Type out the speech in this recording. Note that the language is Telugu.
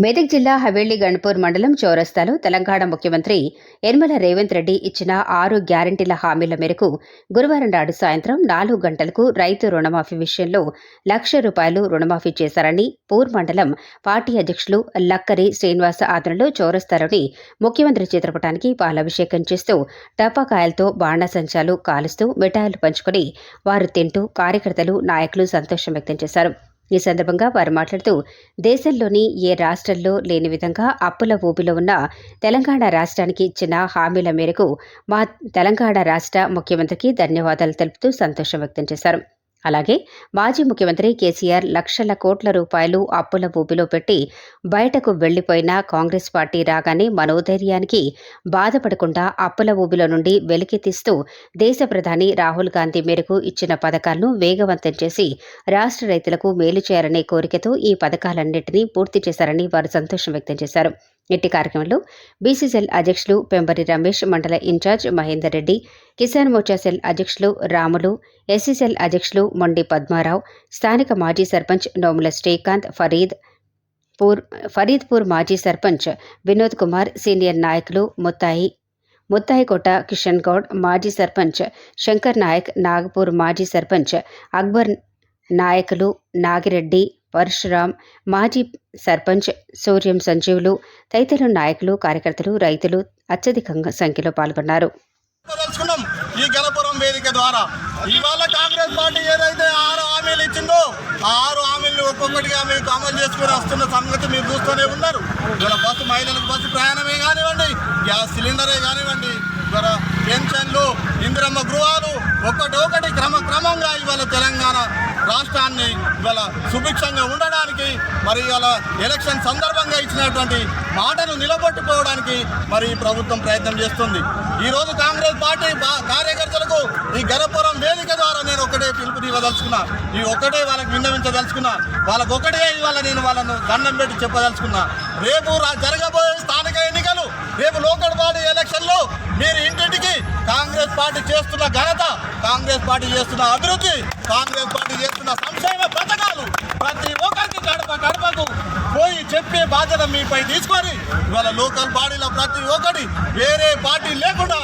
మెదక్ జిల్లా హవేళ్ళి గణపూర్ మండలం చౌరస్తాలో తెలంగాణ ముఖ్యమంత్రి యనమల రేవంత్ రెడ్డి ఇచ్చిన ఆరు గ్యారంటీల హామీల మేరకు గురువారం నాడు సాయంత్రం నాలుగు గంటలకు రైతు రుణమాఫీ విషయంలో లక్ష రూపాయలు రుణమాఫీ చేశారని పూర్ మండలం పార్టీ అధ్యక్షులు లక్కరి శ్రీనివాస ఆధ్వర్యంలో చౌరస్తాలోని ముఖ్యమంత్రి చిత్రపటానికి పాలాభిషేకం చేస్తూ టపాకాయలతో బాణసంచాలు కాలుస్తూ మిఠాయిలు పంచుకొని వారు తింటూ కార్యకర్తలు నాయకులు సంతోషం వ్యక్తం చేశారు. ఈ సందర్భంగా వారు మాట్లాడుతూ దేశంలోని ఏ రాష్ట్రంలో లేని విధంగా అప్పుల ఊబిలో ఉన్న తెలంగాణ రాష్ట్రానికి ఇచ్చిన హామీల మేరకు మా తెలంగాణ రాష్ట్ర ముఖ్యమంత్రికి ధన్యవాదాలు తెలుపుతూ సంతోషం వ్యక్తం చేశారు. అలాగే మాజీ ముఖ్యమంత్రి కేసీఆర్ లక్షల కోట్ల రూపాయలు అప్పుల ఊబిలో పెట్టి బయటకు వెళ్ళిపోయిన కాంగ్రెస్ పార్టీ రాగానే మనోధైర్యానికి బాధపడకుండా అప్పుల ఊబిలో నుండి వెలికి తీస్తూ దేశ ప్రధాని రాహుల్ గాంధీ మేరకు ఇచ్చిన పథకాలను వేగవంతం చేసి రాష్ట్ర రైతులకు మేలు చేయాలనే కోరికతో ఈ పథకాలన్నింటినీ పూర్తి చేశారని వారు సంతోషం వ్యక్తం చేశారు. ఇట్టి కార్యక్రమంలో బీసీసీఎల్ అధ్యక్షులు పెంబరి రమేష్ మండల in charge Mahender Reddy Kisan Morcha cell అధ్యక్షులు రాములు ఎస్సీసెల్ అధ్యక్షులు మొండి పద్మారావు స్థానిక మాజీ సర్పంచ్ నోముల శ్రీకాంత్ ఫరీద్ పూర్ ఫరీద్పూర్ మాజీ సర్పంచ్ వినోద్ కుమార్ సీనియర్ నాయకులు ముత్తాయి ముత్తాయికోట కిషన్ గౌడ్ మాజీ సర్పంచ్ శంకర్ నాయక్ నాగపూర్ మాజీ సర్పంచ్ అక్బర్ నాయకులు నాగిరెడ్డి పరశురాం మాజీ సర్పంచ్ సూర్యం సంజీవులు తదితర నాయకులు కార్యకర్తలు రైతులు అత్యధికంగా సంఖ్యలో పాల్గొన్నారు. ఈ గణపురం వేదిక ద్వారా. ఇవాళ కాంగ్రెస్ పార్టీ ఏదైతే ఆరు హామీలు ఇచ్చిందో ఆ ఆరు హామీలు ఒక్కొక్కటిగా మీకు అమలు చేసుకుని వస్తున్న సంగతి మీరు చూస్తూనే ఉన్నారు. ఇవాళ బస్సు మహిళలకు బస్సు ప్రయాణమే కానివ్వండి గ్యాస్ సిలిండరే కానివ్వండి ఇవాళ పెన్షన్లు ఇందిరమ్మ గృహాలు ఒకటి ఒకటి క్రమ క్రమంగా ఇవాళ తెలంగాణ రాష్ట్రాన్ని ఇవాళ సుభిక్షంగా ఉండడానికి మరి ఇవాళ ఎలక్షన్ సందర్భంగా ఇచ్చినటువంటి మాటను నిలబెట్టుకోవడానికి మరి ఈ ప్రభుత్వం ప్రయత్నం చేస్తుంది. ఈరోజు కాంగ్రెస్ పార్టీ బా- కార్యకర్తలకు ఈ గరపురం వేదిక ద్వారా నేను ఒకటే పిలుపునివ్వదలుచుకున్నా ఈ ఒకటే వాళ్ళకి విన్నవించదలుచుకున్నా. వాళ్ళకు ఒకటే ఇవాళ నేను వాళ్ళను దండం పెట్టి చెప్పదలుచుకున్నా. రేపు జరగబోయే స్థానిక ఎన్నికలు రేపు లోకల్ బాడీ ఎలక్షన్లో మీరు ఇంటింటికి కాంగ్రెస్ పార్టీ కాంగ్రెస్ పార్టీ చేస్తున్న అభివృద్ధి కాంగ్రెస్ పార్టీ చేస్తున్న సంక్షేమ పథకాలు ప్రతి ఒక్కరికి గడప గడపకు పోయి చెప్పే బాధ్యత మీపై తీసుకొని ఇవాళ లోకల్ బాడీలో ప్రతి ఒక్కటి వేరే పార్టీ లేకుండా